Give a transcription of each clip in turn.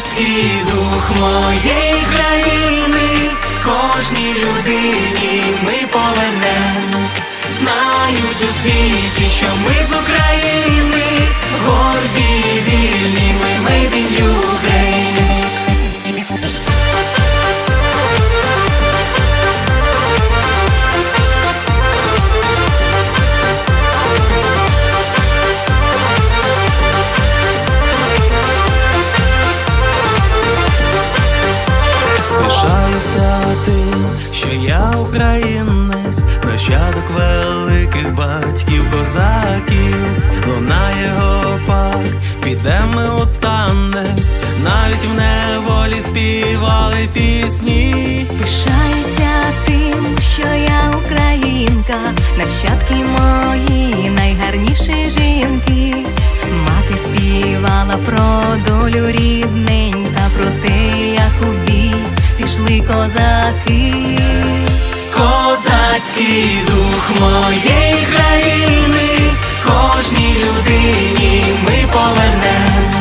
Козацький дух моєї країни, кожній людині ми повернемо, Знають у світі, що ми я українець, нащадок великих батьків козаків, лунає гопак, підемо у танець, навіть в неволі співали пісні. Пишаюся тим, що я українка, нащадки мої найгарніші жінки. Мати співала про долю рідненька, про те, як у бій пішли козаки. Козацький дух моєї країни, кожній людині ми повернем.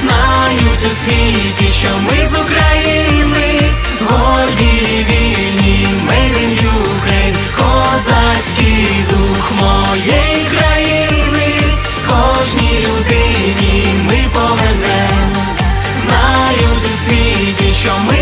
Знають у світі, що ми з України, горді і вільні, in Ukraine. Козацький дух моєї країни, кожній людині ми повернем. Знають у світі, що ми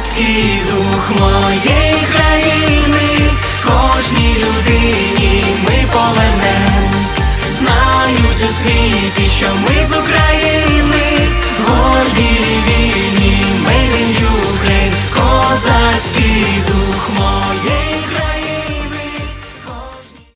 Козацький дух моєї